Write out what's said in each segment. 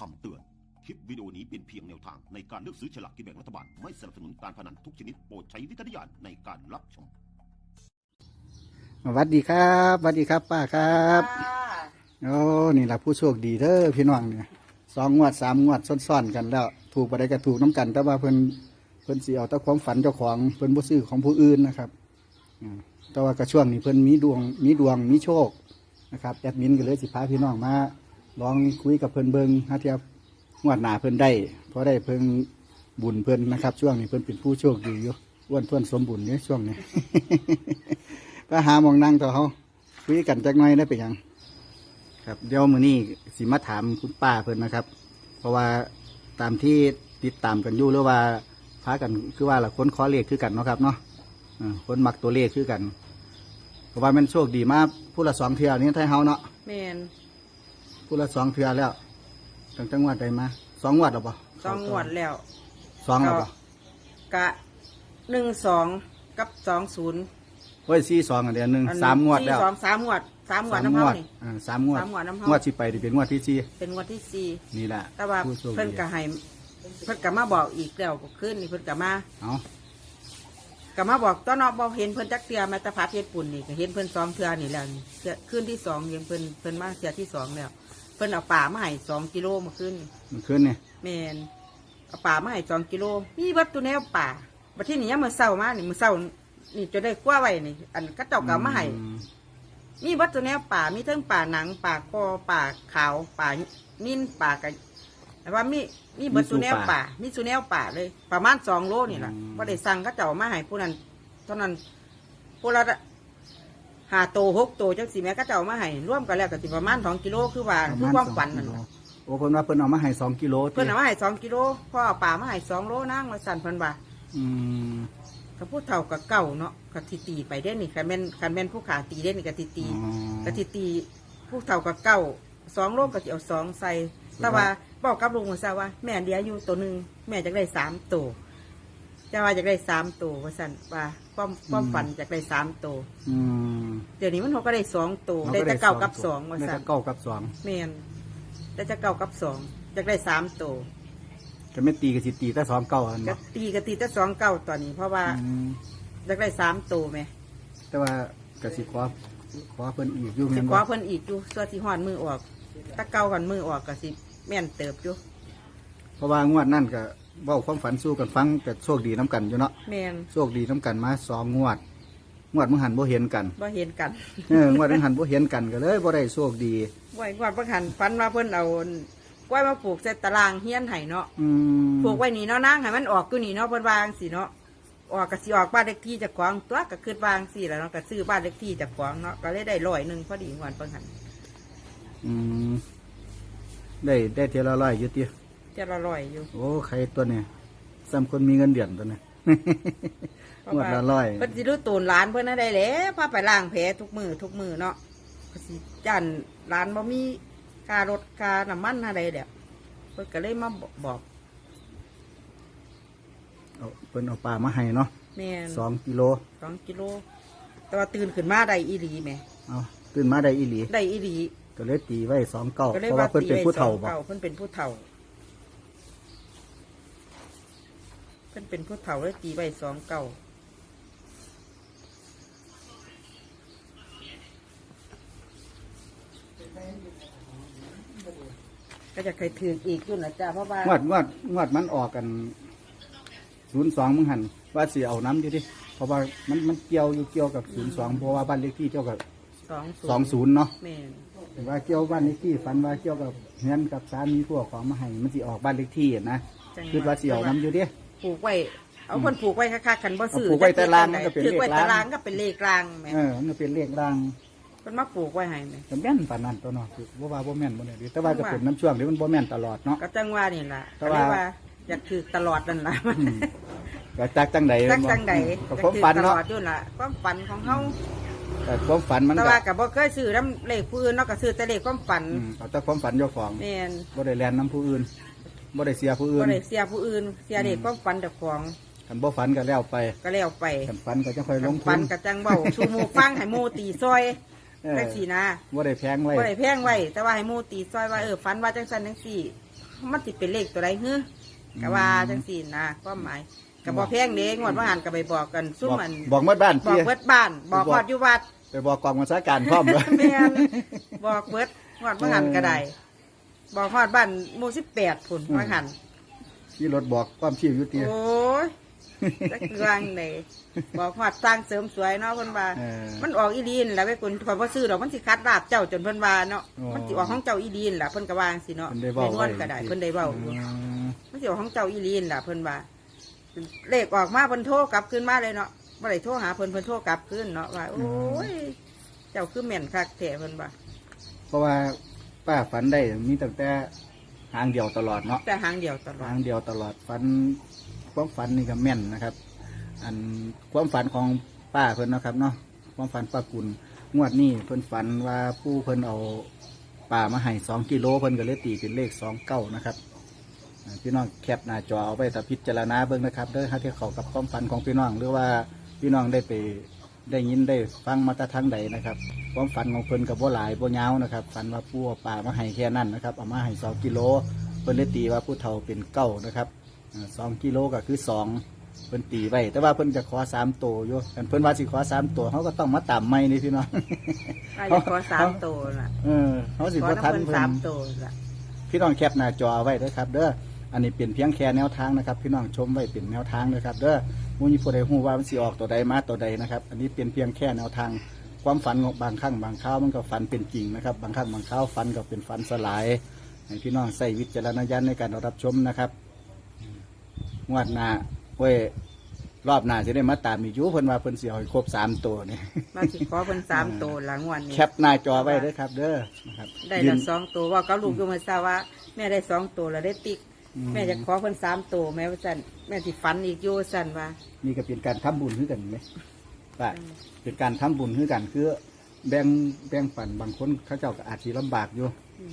คำเตือน คลิปวิดีโอนี้เป็นเพียงแนวทางในการเลือกซื้อฉลากกินแบ่งรัฐบาล ไม่สนับสนุนการพนันทุกชนิดโปรดใช้วิจารณญาณในการรับชม สวัสดีครับสวัสดีครับป้าครับค่ะโอ้นี่แหละผู้โชคดีเด้อพี่น้องเนี่ยสองงวดสามงวดซ้อนๆกันแล้ว ถูกบ่ได้ก็ถูกน้ำกัน แต่ว่าเพิ่นเพิ่นสิเอาแต่ความฝันเจ้าของเพิ่นบ่ซื้อของผู้อื่นนะครับอืมแต่ว่าก็ช่วงนี้เพิ่นมีดวงมีดวงมีโชคนะครับแอดมินก็เลยสิพาพี่น้องมา ลองคุยกับเพิ่นเบิงหาเทียบงวดหนาเพิ่นได้เพราะได้เพิ่นบุญเพิ่นนะครับ ช่วงนี้เพิ่นเป็นผู้โชคดีอยู่อ้วนท้วนสมบูรณ์เนี่ยช่วงนี้ ก็หามองนั่งต่อเขาคุยกันจักหน่อยได้เป็นยัง ครับเดี๋ยวมือนี้สิมาถามคุณป้าเพิ่นนะครับ เพราะว่าตามที่ติดตามกันอยู่หรือว่าพากันคือว่าละค้นขอเลขคือกันเนาะครับเนาะอ่าคนมักตัวเลขคือกัน เพราะว่ามันโชคดีมากผู้ละสองเทือนี้ไทยเฮาเนาะแมน ผู้ละสองเทือแล้วตั้งจังหวัดใดมาสองงวัดหรอปะสองงวดแล้วสองแล้วปะกะหนึ่งสองกับสองศูนย์เฮ้ยสี่สองอันเดียวหนึ่งสามงวดแล้วสองสามงวดสามงวดน้ำงเฮาวดนี่อ่าสามงวดสามงวดน้ำเฮางวดที่ไปที่เป็นงวดที่สี่เป็นงวดที่สี่นี่แหละแต่ว่าผู้โชคดีเพิ่นกะให้เพิ่นกะมาบอกอีกแล้วก็ขึ้นนี่เพิ่นกะมาเอากะมาบอกตอนนอกบอกเห็นเพิ่นจักเตียมาแตะพาเทศปุ่นนี่ก็เห็นเพิ่นสองเทือนี่แล้วนี่เทื่อขึ้นที่สองเห็นเพิ่นเพิ่นมาเทือที่สองแล้วเพิ่นเอาป่ามาให้สองกิโลมาขึ้นมันขึ้นเนี่ยแมนเอาป่ามาให้สองกิโลมีวัตถุแนวป่าบัดที่นี้ยามมื่อเศร้ามานี่มื่อเศร้านี่จะได้กว่าไว้นี่ อันก็เจ้าก็เอามาให้อืมมีวัตถุแนวป่ามีทั้งป่าหนัง ป่าคอป่าขาว ป่านิ่นป่ากะแต่ว่ามีมีวัตถุแนวป่า มีสุแนวป่าเลย ประมาณสองโลนี่แหละว่าได้สั่งก็เจ้าเอามาให้ผู้นั้นเท่านั้นผู้ละ หาโตหกโตจังสีแม่ก็เจ้าเอามาให้ร่วมกันแล้วก็สิประมาณสองกิโลคือว่าประคือมาณความสองฝันกินั่นโลล่ะโอ้เพิ่นว่าเพิ่นเอามาให้สองกิโลเพิ่นเอามาให้สองกิโลพ่อเอาป่ามาให้สองโลนั่งมาสั่นเพิ่นว่าอืมกับผู้เฒ่ากับเก่าเนาะกับทีตีไปได้นี่คันแม่นคันแม่นผู้ขาตีได้นี่กับทีตีอ๋อกับทีตีผู้เฒ่ากับเก่าสองโลกับเอาสองใส่แต่ว่าบอกกับลุงว่าซะว่า แม่เดียวอยู่ตัวหนึ่งแม่จะได้สามตัว จะว่าจะได้สามตัวว่าสั่นว่าความความฝันจะได้สามตัวอืมเดี๋ยวนี้มันเขาก็ได้สองตัวได้แต่เก่ากับสองว่าได้สั่แต่นเก้ากับสองแม่นได้แต่เก่ากับสองจะได้สามตัวจะไม่ตีกับสิตีแต่สองเก้าอันก็เนาะตีก็ตีแต่สองเก่าตอนนี้ เพราะว่าอืมจะได้สามตัวไหมแต่ว่ากสิขอขอเพิ่นอีกอยู่สิแม่นขบ่อเพิ่นอีกอยู่ส่วนที่หอนมือออกตะเก่าหอนมือออกก็สิแม่นเติบอยู่เพราะว่างวดนั่นก็ เว้าความฝันสู้กันฟังแต่โชคดีน้กันอยู่เนาะแม่นโชคดีน้กันมาสองงวด งวดมึงหันบ่เห็นกันบ่เห็นกันเอองวดมึงหันบ่เห็นกันก็เลยบ่ได้โชคดีไว้กวาดประคันฟันว่าเพิ่นเอากล้วยมาปลูกใส่ตารางเฮียนไห้เนาะอืมปลูกไว้นี่เนาะนางให้มันออกอยู่นี่เนาะเพิ่นวาจั่งสิเนาะออกก็สิออกบ้านเลขที่เจากของตัวก็คิดวาจั่งสิแหล้วเนาะก็ซื้อบ้านเลขที่เจากของเนาะก็เลยได้ร้อยหนึงพอดีงวดเพิ่นหันอืมได้ได้เทียละร้อยอยู่ติ จะละร้อยอยู่โอ้ใครตัวเนี่ยซ้ำคนมีเงินเดือนตัวเนี่ยงวดละร้อยเพิ่นสิรู้ตูนร้านเพิ่นน่ะได้แหล้วพาไปล้างแผลทุกมือทุกมือเนาะก็สิจันร้านบ่มีค่ารถค่าน้ำมันอะไรเด้อเพิ่นก็เลยมาบอกเอาเพิ่นเอาปลามาให้เนาะแม่นสองกิโลสองกิโล แต่ว่าตื่นขึ้นมาได้อีหลีแหม่เอาตื่นมาได้อีหลีได้อีหลีก็เลยตีไว้สองเก้าก็เลยเพราะว่าว่าเพิ่นเป็นผู้เฒ่าตีไว้บ่สองเพิ่นเป็นผู้เฒ่า เพิ่นเป็นผู้เฒ่าเลยตีไว้สองเก่าก็จะเคยถืออีกอยู่นะจ้าเพราะว่างวดงวดงวดมันออกกันศูนย์สองมึงหันว่าสิเอาน้ำอยู่ดิเพราะว่ามันมันเกี่ยวอยู่เกี่ยวกับศูนย์สองเพราะว่าบ้านเลขที่เกี่ยวกับสองสองศูนย์เนาะแม่นแต่ว่าเกี่ยวบ้านเลขที่ฝันว่าเกี่ยวกับเงินกับสามีพวกของมาให้มันสิออกบ้านเลขที่อะนะจังคือว่าสิเอาน้ำอยู่ดิ ปลูกไว้เอาคนปลูกไว้คักๆกันบ่ซื้อเอาปลูกไว้แต่รางมันก็เป็นถือไว้เลขรางแต่รางก็เป็นเลขรางแหม่เออมันก็เป็นเลขรางเพิ่นมาปลูกไว้ให้แหม่แต่แม่นปานนั้นตัวเนาะคือบ่ว่าบ่แม่นบ่ได้ดิแต่ว่าก็เป็นน้ำช่วงที่มันบ่แม่นตลอดเนาะ ก็จังว่านี่ล่ะแต่ก็ว่า เลยว่าอยากถือตลอดนั่นล่ะอืมก็จักจังใดจักจังใดก็ความฝันตลเนาะอดอยู่ล่ะความฝันของเฮาแต่ความฝันมันแต่ก็ว่าก็บ่เคยซื้อน้ำเลขผู้อื่นเนาะก็ซื้อแต่เลขความฝันอืมเอาแต่ความฝันเจ้าของแม่นบ่ได้แลนน้ำผู้อื่น บ่ได้เสียผู้อื่บ่นได้เสียผู้อื่น เสียเลขความฝันเจ้าของคันบ่ฝันก็แล้วไปก็แล้วไปคันฝันก็จะค่อยลงทุฝันนก็จังเว้าสู่หมู่ฟังให้หมู่ตีซอยเออจังซี่นะบ่ได้แพงไว้บ่ได้แพงไว้ แต่ว่าให้หมู่ตีซอยว่าเออฝันว่าจังซั่นจังซี่ มันสิเป็นเลขตัวใดเฮ้อกะว่าจังสี่นะก็หมายกะบอกแพงเด้งวดว่าหันกะไปบอกกันซุ่มบอกมันบอกเมื่อบ้านบอกเตี้ยเบิดบ้าน บอกบอกฮอดอยู่วัด ไปบอกกองบัญชาการพร้อมเลย แม่นบอกเบิดฮอดว่าหันก็ได้ บอกฮอดบ้านหมู่สิบแปดพุ่นว่าหันที่รถบอกความชีพอยู่เตี้ยโอ้ยจักเรื่องเลยบอกฮอดสร้างเสริมสวยเนาะเพิ่นว่า เออ มันออกอีดีนแหล้วไปคุณคอยบ่ซื้อดอกมันสิคัดลาบเจ้าจนเพิ่นว่าเนาะอ๋อมันสิออกของเจ้าอีดีนล่ะเพิ่นก็ว่าจังซี่เนาะเพิ่นได้เว้าในนวลก็ได้ไว้เพิ่นได้เว้าอยู่ อืมมันสิออกของเจ้าอีลีนล่ะเพิ่นว่าเลขออกมาเพิ่นโทรกลับคืนมาเลยเนาะบ่ได้โทรหาเพิ่นเพิ่นโทรกลับคืนเนาะว่าโอ้ย เจ้าคือแม่นคักแท้เพิ่นว่าเพราะว่า ป้าฝันได้มีตั้งแต่หางเดียวตลอดเนาะแต่หางเดียวตลอดหางเดียวตลอดฝันความฝันนี่ก็แม่นนะครับ อันความฝันของป้าเพิ่นเนาะครับเนาะความฝันป้ากุลงวดนี้เพิ่นฝันว่าผู้เพิ่นเอาป่ามาให้สองกิโลเพิ่นก็เลยตีเป็นเลขสองเก้านะครับอ่าพี่น้องแคปหน้าจอเอาไปแต่พิจารณาเบิ่งนะครับเด้อถ้าที่เขากับความฝันของพี่น้องหรือว่าพี่น้องได้ไป ได้ยินได้ฟังมาแตะทางใดนะครับความฝันของเพิ่นกับว่าหลายบ่ยาวนะครับฝันว่าผู้เอาป่ามาให้แค่นั้นนะครับเอามาให้สองกิโลเพิ่นเลยตีว่าผู้เฒ่าเป็นเก้านะครับอ่าสองกิโลก็คือสองเพิ่นตีไว้แต่ว่าเพิ่นจะขอสามตัวอยู่อันเพิ่นว่าสิขอสามตัวเขาก็ต้องมาตามไม่นี่พี่น้องอาจะขอสามโตวล่ะเออเขาสิขอบ่น้ำทันเพิ่นเพิ่สามนโตวล่ะพี่น้องแคปหน้าจอไว้เด้อครับ เด้ออันนี้เป็นเพียงแค่แนวทางนะครับ พี่น้องชมไว้เป็นแนวทางนะครับ เด้อ มูนีผู้ใดฮู้ว่ามันสิออกตัวใดมาตัวใดนะครับ อันนี้เป็นเพียงแค่แนวทางความฝันของบางครั้งบางคราวมันก็ฝันเป็นจริงนะครับ บางครั้งบางคราวฝันก็เป็นฝันสลายให้พี่น้องใส่วิจารณญาณในการรับชมนะครับงวดหน้าเว้ยรอบหน้าจะได้มาตามอีกอยู่เพิ่นว่าเพิ่นสิเอาให้ครบสามตัวนี่มาสิขอเพิ่นสามโตวหลังวันนี้ แคปหน้าจอไว้เด้อครับ เด้อนะครับได้ยืละน สองตัวว่าก็ลูกอยู่มาทราบว่าแม่ได้สองตัวแล้วได้ติ๊กอืม แม่จะขอเพิ่นสามตัวแม่ว่าสั่นแม่สิฝันอีกอยู่สั่นว่านี่ก็เป็นการทำบุญคือกันไหมป้าเป็นการทำบุญคือกันคือ แบ่งแบ่งปันบางคนเขาเจ้าก็อาจจะลำบากอยู่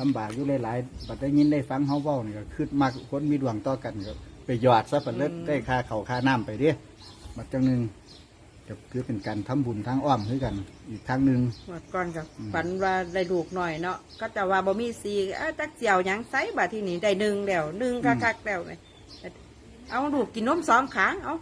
ลำบากอยู่หลายๆบัดได้ยินได้ฟังเขาเว้านี่ก็คือมากคนมีดวงต่อกันก็ไปหยอดซะปันเลิศได้ค่าเขาวค่าน้ำไปเด้บัดจังหนึ่ง ก็คือเป็นการทำบุญทางอ้อมคือกัน อีกทางหนึ่งหมดก่อนกับฝันว่าได้ลูกหน่อยเนาะก็จะว่าบ่มีสีเอ้าจักเจียวหยังไสบาดที่นี่ได้หนึ่งแล้วหนึ่งคักๆแล้วเลยเอาลูกกินนมสองขางเอา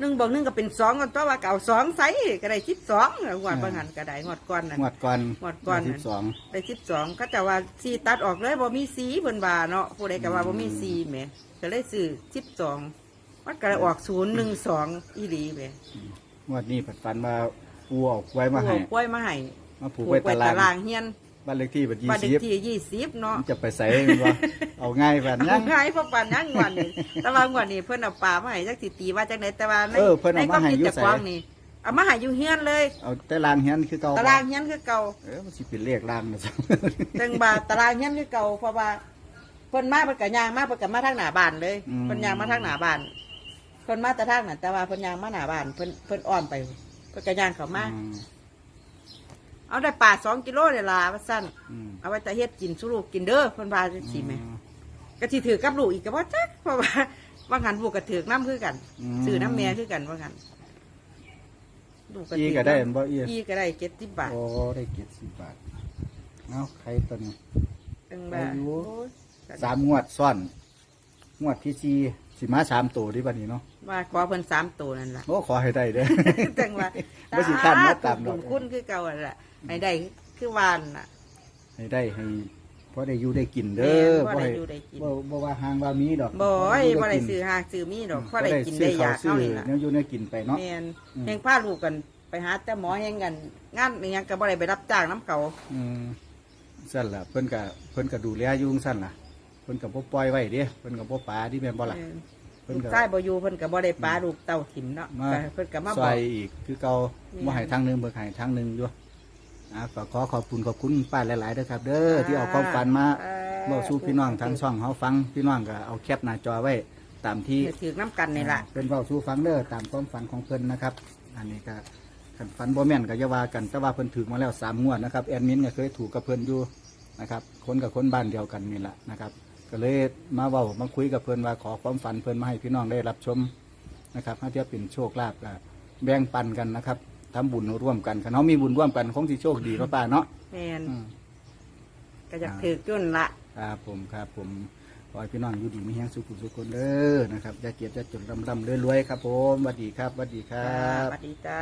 หนึ่งบอกหนึ่งก็เป็นสองกันตัวว่าก็เอาสองไสก็ได้คิดสองงวดบางหันก็ได้งวดก่อนนั่นงวดก่อนงวดก่อนสิบสองได้คิดสองก็จะว่าสีตัดออกเลยบ่มีสีเพิ่นว่าเนาะผู้ใดก็ว่าบ่มีสีแหมก็เลยซื้อสิบสองมันก็เลยออกศูนย์หนึ่งสองอีหลีแหม งวดนี้ผัดฟันมาปูเออกไว้มาผู้ให้เอากล้วยมาให้มาผูกผูไว้กไว้ตาตารางางเฮียนบ้านเลขที่บัดยี่บ้านเด็สิกบที่ยี่สิบเนาะมันจะไปใส่มันวะเอาง่ายแบบนั้น ง่ายเพราะปานยังงวันนี้แต่ว่างวันนี้เพิ่นเอาปลามาให้จักสิตีว่าจังไดแต่ว่าในเออเพิ่นเอามาให้อยู่ในควคิดไสเจ้กว้างนี่เอามาให้อยู่เฮียนเลยเอาแต่ลางเฮียนคือเก่าตารางเฮียนคือเก่า เออมันสิเป็นเลขลางนะจ๊ะจังบาตารางเฮียนคือเก่าเพราะว่าเพิ่นมาเพิ่นก็ย่างมาเพิ่นก็มาทางหน้าบ้านเลยเพิ่นย่างมาทางหน้าบ้านเพิ่นมาแต่ทางนั้นแต่ว่าเพิ่นย่างมาหน้าบ้านเพิ่นเพิ่นอ้อมไปเพิ่นก็ย่างเข้ามาอืมเอาได้ปลาสองกิโลเลยล่ะว่าซั่นอืมเอาไว้จะเฮ็ดกินสุลูกกินเด้อเพิ่นว่าจังซี่แหมก็สิถือกับลูกอีกก็บ่จักเพราะว่าว่างันลูกก็ถือน้ำคือกันอืมซื้อน้ำแม่คือกันว่างันลูกอีถืก็ได้อันบ่อีอีก็ได้เจ็ดสิบบาทโอ้ได้เกียรติสิบบาทเอาใครตัวนี้ จังบาทอายุ โอ้ย สามงวดซ่อน งวดที่สี่สิมาสามตัวที่บัดนี้เนาะ ว่าขอเพิ่นสามตัวนั่นล่ะ โอ้ขอให้ได้เด้อ จังว่าบ่สิคันมาตามดบุอกญคุณคือเก่าหั่นล่ะให้ได้คือวานน่ะ ให้ได้ให้พอได้อยู่ได้กินเด้อแม่นพอได้ให้อยู่ได้กิน บ่บ่ว่าห่างว่ามีดอกบ่ให้ยู่บ่ได้กินซื้อหากซื้อมีดอกพอบ่ได้กินได้อยากซื้อเท่าข้วนี้ซื้อล่ะแนวอยู่แนวกินไปเนาะ แม่นอืม แห่งพาลูกกันไปหาแต่หมอแห่งกัน งานอิหยังก็บ่ได้ไปรับจ้างน้ำเขา อืมสั่นล่ะเพิ่นก็เพิ่นก็ดูแลอยู่สั่นล่ะเพิ่นก็บ่ปล่อยไว้เด้เพิ่นก็บ่ปาที่แม่นบ่ล่ะ แม่นเพิ่นลูกก็ ชายบ่อยู่เพิ่นก็บ่ได้ปลาลูกเต้าถิ่มเนาะมาก็เพิ่นก็มาซบออก ยอีกคือเก่านี่บ่ให้ทางหนึงเบิกให้ทางหนึงอยู่อ่าก็ขอขอบคุณขอบคุณป้าหลายๆเด้อครับ เด้อที่เอาความฝันมาเว้าสู่พี่น้องทางช่องเฮาฟังพี่น้องก็เอาแคปหน้าจอไว้ตามที่ ถือน้ำกันนี่ล่ะ เป็นเว้าสู่ฟังเด้อตามความฝันของเพิ่นนะครับ อันนี้ก็คันฝันบ่แม่นก็อย่าว่ากันแต่ว่าเพิ่นถูกมาแล้วสามงวดนะครับแอดมินก็เคยถูกกับเพิ่นอยู่นะครับคนกับคนบ้านเดียวกันนี่แหละนะครับ ก็เลยมาเว้ามาคุยกับเพิ่นว่าขอความฝันเพิ่นมาให้พี่น้องได้รับชมนะครับถ้าเทียบเป็นโชคลาภก็แบ่งปันกันนะครับทำบุญร่วมกันคันเฮามีบุญร่วมกันคงสิโชคดีเนาะป้าเนาะแม่นอืมก็อยากถือจุนละครับผมครับผมขอให้พี่น้องอยู่ดีมีแห้งสุขุมสุขคนเด้อนะครับอย่าเกียดอย่าจนลำลำรวยๆครับผมสวัสดีครับสวัสดีครัสบ วัสดีจ้า